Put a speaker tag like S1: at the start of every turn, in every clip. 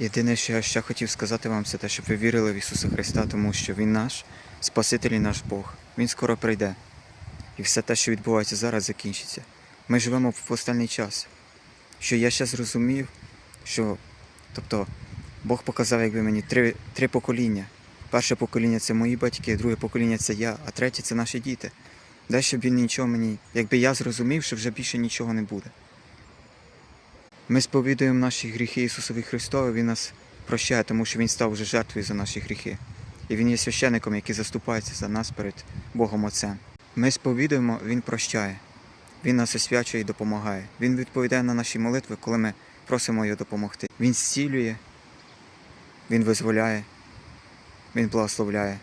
S1: Єдине, що я ще хотів сказати вам, це те, щоб ви вірили в Ісуса Христа, тому що Він наш Спаситель і наш Бог. Він скоро прийде. І все те, що відбувається зараз, закінчиться. Ми живемо в останній час. Що я ще зрозумів, що тобто Бог показав, якби мені три, три покоління. Перше покоління це мої батьки, друге покоління це я, а третє це наші діти. Дай, щоб він нічого мені, якби я зрозумів, що вже більше нічого не буде. Ми сповідуємо наші гріхи Ісусові Христові, Він нас прощає, тому що Він став вже жертвою за наші гріхи. І Він є священником, який заступається за нас перед Богом Отцем. Ми сповідуємо, Він прощає, Він нас освячує і допомагає. Він відповідає на наші молитви, коли ми просимо його допомогти. Він зцілює, Він визволяє, Він благословляє,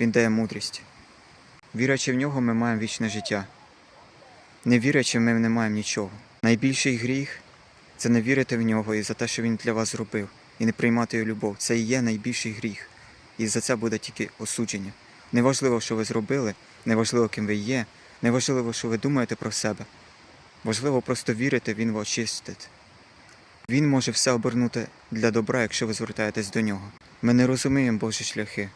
S1: Він дає мудрість. Вірячи в нього, ми маємо вічне життя. Не вірячи, ми не маємо нічого. Найбільший гріх це не вірити в нього і за те, що він для вас зробив, і не приймати його любов. Це і є найбільший гріх. І за це буде тільки осудження. Неважливо, що ви зробили, неважливо, ким ви є, неважливо, що ви думаєте про себе. Важливо просто вірити, він вас очистить. Він може все обернути для добра, якщо ви звертаєтесь до нього. Ми не розуміємо Божі шляхи.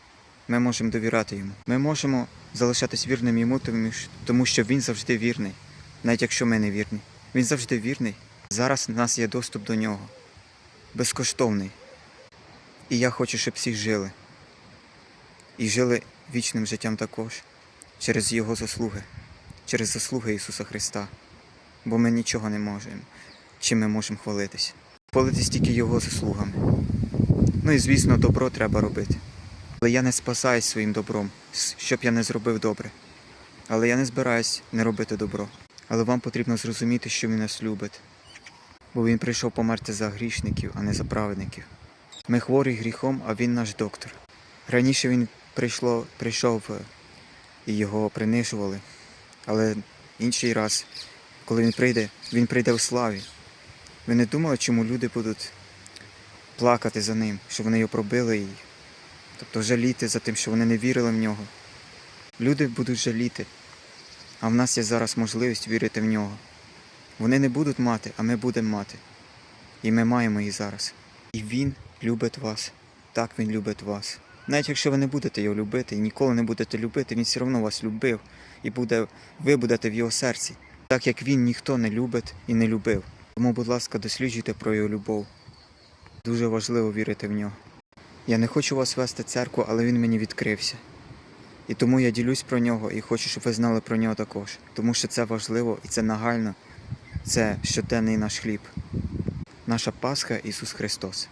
S1: Ми можемо довіряти йому. Ми можемо залишатись вірним йому, тому що він завжди вірний, навіть якщо ми не вірні. Він завжди вірний. Зараз в нас є доступ до нього. Безкоштовний. І я хочу, щоб всі жили. І жили вічним життям також через Його заслуги, через заслуги Ісуса Христа. Бо ми нічого не можемо, чим ми можемо хвалитись. Хвалитись тільки Його заслугами. Ну і звісно, добро треба робити. Але я не спасаюсь своїм добром, щоб я не зробив добре. Але я не збираюсь не робити добро. Але вам потрібно зрозуміти, що він нас любить. Бо він прийшов померти за грішників, а не за праведників. Ми хворі гріхом, а він наш доктор. Раніше він прийшло, прийшов е, і його принижували. Але інший раз, коли він прийде, він прийде в славі. Ви не думали, чому люди будуть плакати за ним, що вони його пробили і тобто жаліти за тим, що вони не вірили в нього. Люди будуть жаліти, а в нас є зараз можливість вірити в нього. Вони не будуть мати, а ми будемо мати. І ми маємо її зараз. І він любить вас. Так він любить вас. Навіть якщо ви не будете його любити і ніколи не будете любити, він все одно вас любив і буде, ви будете в його серці. Так як він ніхто не любить і не любив. Тому, будь ласка, досліджуйте про його любов. Дуже важливо вірити в нього. Я не хочу вас вести в церкву, але він мені відкрився. І тому я ділюсь про нього і хочу, щоб ви знали про нього також. Тому що це важливо і це нагально. Це щоденний наш хліб. Наша Пасха Ісус Христос.